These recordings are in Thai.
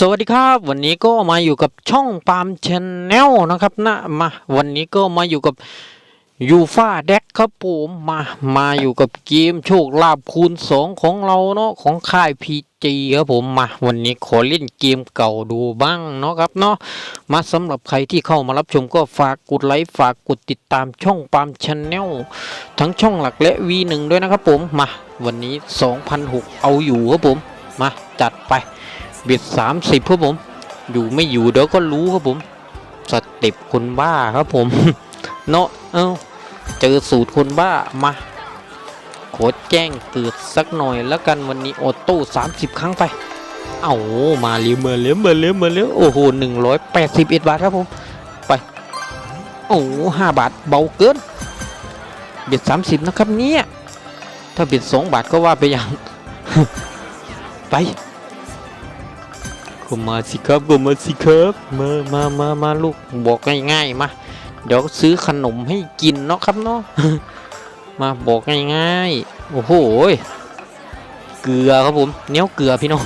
สวัสดีครับ วันนี้ก็มาอยู่กับช่องปามชแนลนะครับนะมาวันนี้ก็มาอยู่กับยูฟาเด็กครับผมมามาอยู่กับเกมโชคลาภคูณสองของเราเนาะของค่ายพีจีครับผมมาวันนี้ขอเล่นเกมเก่าดูบ้างเนาะครับเนาะมาสำหรับใครที่เข้ามารับชมก็ฝากกดไลค์ฝากกดติดตามช่องปามชแนลทั้งช่องหลักและ V1 ด้วยนะครับผมมาวันนี้ 2,006 เอาอยู่ครับผมมาจัดไป เบียดสามสิบครับผม อยู่ไม่อยู่เดี๋ยวก็รู้ครับผม สเต็ปคนบ้าครับผม เนาะเอ้าเจอสูตรคนบ้ามาโคดแจ้งเกิดสักหน่อยแล้วกันวันนี้ออโต้สามสิบครั้งไป เอามาเลี้ยวมาเลี้ยวมาเลี้ยวมาเลี้ยวโอ้โหหนึ่งร้อยแปดสิบเอ็ดบาทครับผม ไป โอ้ห้าบาทเบาเกิน เบียดสามสิบนะครับเนี่ย ถ้าเบียดสองบาทก็ว่าไปอย่าง ไป ก็มาสิครับก็มาสิครับมามามามาลูกบอกง่ายๆมาเดี๋ยวซื้อขนมให้กินเนาะครับเนาะมาบอกง่ายๆโอ้โหเกลือครับผมเนี้ยวเกลือพี่น้อง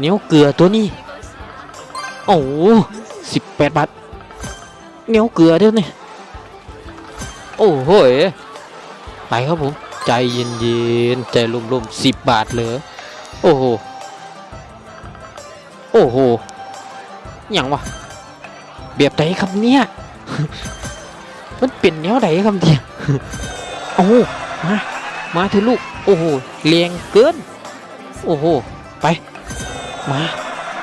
เนี้ยวเกลือตัวนี้โอ้สิบแปดบาทเนี้ยวเกลือเดี๋ยวนี้โอ้โหไปครับผมใจเย็นๆใจร่มๆสิบบาทเหลยโอ้โห อย่างวะเบียบไหนครับเนี่ยมันเป็นแนวไหนครับเนี่ยโอ้โหมามาเถอะลูก โอ้โหเลียงเกิน โอ้โห ไป มา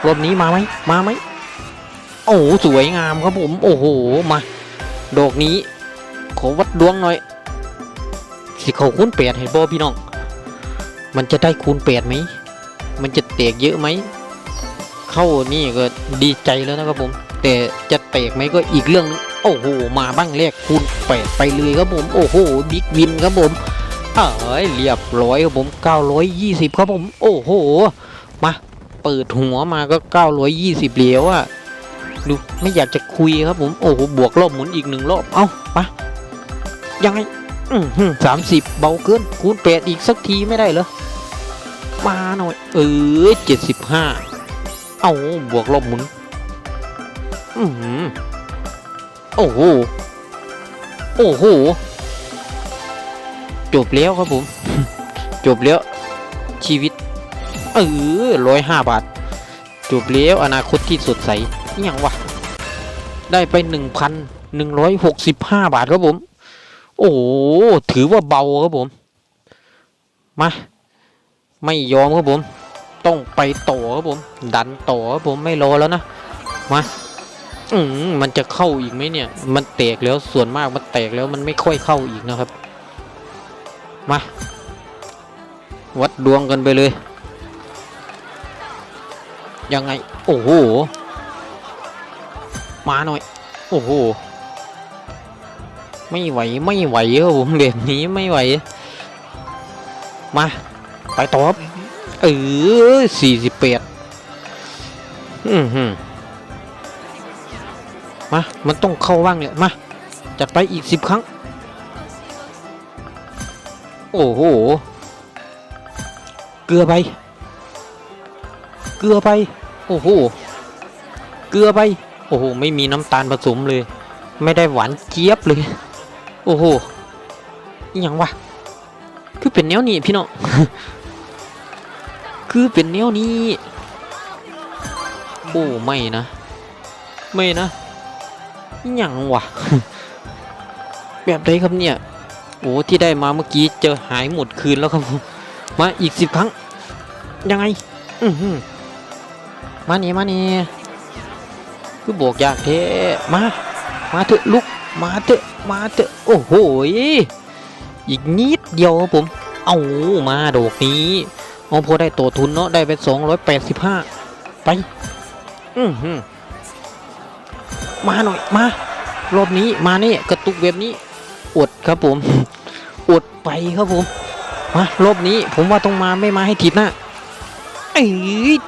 รอบนี้มาไหมมาไหมโอ้โหสวยงามครับผม โอ้โห มา ดอกนี้ ขอวัดดวงหน่อย สิเขาคูณแปดให้บอพี่น้อง มันจะได้คูณแปดไหม มันจะแตกเยอะไหม เข้านี่ก็ดีใจแล้วนะครับผม แต่จะแตกไหมก็อีกเรื่องนึงโอ้โห มาบ้างแรกคูณแปดไปเลยครับผม โอ้โห บิ๊กวินครับผมเอ้ยเรียบร้อยครับผม 920 ครับผม โอ้โห มา เปิดหัวมาก็ 920เหลียวอะดู ไม่อยากจะคุยครับผม โอ้โห บวกรอบหมุนอีกหนึ่งรอบ เอ้ามายังไงสามสิบเบาเกิน คูณแปดอีกสักทีไม่ได้เหรอ มาหน่อย เออเจ็ดสิบห้า เอาบวกลบหมุนอือโอ้โห โอ้โห จบแล้วครับผม จบแล้ว ชีวิต เออร้อยห้าบาท จบแล้วอนาคตที่สดใสอย่างวะ ได้ไปหนึ่งพันหนึ่งร้อยหกสิบห้าบาทครับผม โอ้โหถือว่าเบาครับผม มา ไม่ยอมครับผม ต้องไปต่อครับผม ดันต่อครับผมไม่รอแล้วนะมาอืมมันจะเข้าอีกไหมเนี่ย มันแตกแล้วส่วนมากมันแตกแล้วมันไม่ค่อยเข้าอีกนะครับ มา วัดดวงกันไปเลย ยังไง โอ้โหมาหน่อย โอ้โหไม่ไหวไม่ไหวครับผมแบบนี้ไม่ไหว มา ไปต่อครับ เออสี่สิบแปดอืมฮึมา มันต้องเข้าว่างเลยมา จัดไปอีกสิบครั้ง โอ้โห เกลือไป เกลือไป โอ้โห เกลือไป โอ้โห ไม่มีน้ำตาลผสมเลย ไม่ได้หวานเจี๊ยบเลย โอ้โหอย่างวะ คือเป็นแนวนี้พี่น้อง คือเป็นแนวนี้โอ้ไม่นะ ไม่นะหยังวะแบบใดครับเนี่ยโอ้ที่ได้มาเมื่อกี้เจอหายหมดคืนแล้วครับผมมาอีกสิบครั้ง ยังไง อือมานี่มานี่คือบอกอยากเทมา มาเถอะลุกมาเถอะมาเถอะโอ้โหอีกนิดเดียวครับผม เอามาดอกนี้ เอาพอได้ตัวทุนเนาะได้ไปสองร้อยแปดสิบห้าไป อือหือมาหน่อยมารอบนี้มานี่กระตุกแบบนี้อดครับผมอดไปครับผมมารอบนี้ผมว่าต้องมาไม่มาให้ถีบหน้าเอ้ย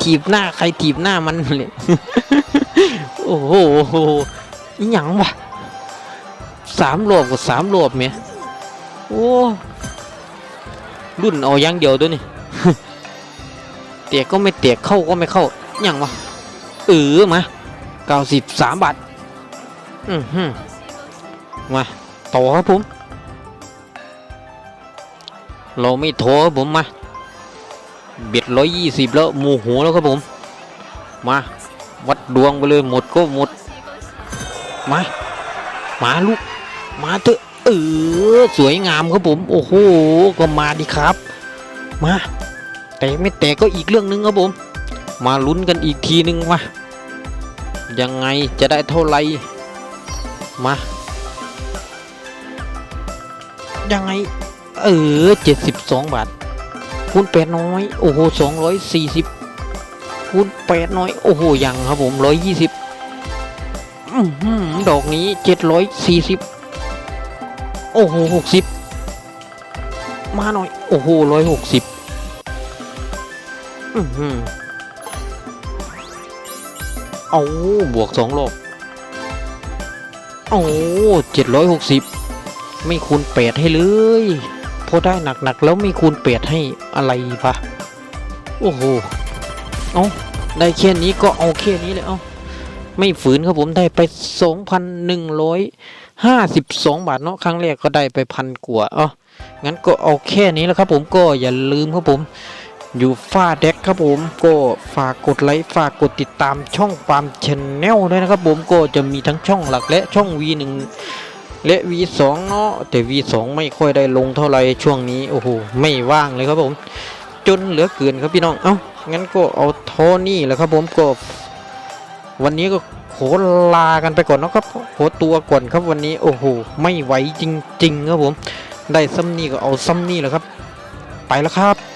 ถีบหน้าใครถีบหน้ามันเลยโอ้โหอหยังวะสามรอบกับสามรอบเมียโอ้รุ่นเอาอย่างเดียวด้วนี่ เตะก็ไม่เตะเข้าก็ไม่เข้าอย่างวะเออมาเก้าสิบสามบาทอือหือมาต่อครับผมเราไม่โทอครับผมมาเบ็ดร้อยยี่สิบแล้วหมูหัวแล้วครับผม มาวัดดวงไปเลยหมดก็หมด มามาลูก มาเถอะเออสวยงามครับผม โอ้โห ก็มาดิครับ มา แต่ไม่แตกก็อีกเรื่องนึงครับผม มาลุ้นกันอีกทีนึงว่ายังไงจะได้เท่าไหร่มายังไง เออ 72 บาทคูณแปดน้อย โอ้โห 240คูณแปดน้อย โอ้โห ยังครับผม 120ดอกนี้ 740 โอ้โห 60 มาหน่อย โอ้โห 160 เอาบวกสองรอบโอ้เจ็ดร้อยหกสิบไม่คูณแปดให้เลยพอได้หนักๆแล้วไม่คูณแปดให้อะไรปะโอ้โหเอาได้แค่นี้ก็เอาแค่นี้เลยเอาไม่ฝืนครับผมได้ไปสองพันหนึ่งร้อยห้าสิบสองบาทเนาะครั้งแรกก็ได้ไปพันกว่าเอ๋องั้นก็เอาแค่นี้แล้วครับผมก็อย่าลืมครับผม ยู่ฟ้าเด็กครับผมก็ฝากกดไลค์ฝากกดติดตามช่องฟามชแนลด้วยนะครับผมก็จะมีทั้งช่องหลักและช่อง V1 และ V2 เนาะแต่ V2 ไม่ค่อยได้ลงเท่าไหร่ช่วงนี้โอ้โหไม่ว่างเลยครับผม จนเหลือเกินครับพี่น้องเอ้างั้นก็เอาเท่านี้แหละครับผมก็วันนี้ก็ขอลากันไปก่อนเนาะครับขอตัวก่อนครับวันนี้โอ้โหไม่ไหวจริง ๆ ครับผม ได้ซ้ำนี่ก็เอาซ้ำนี่แหละครับ ไปแล้วครับ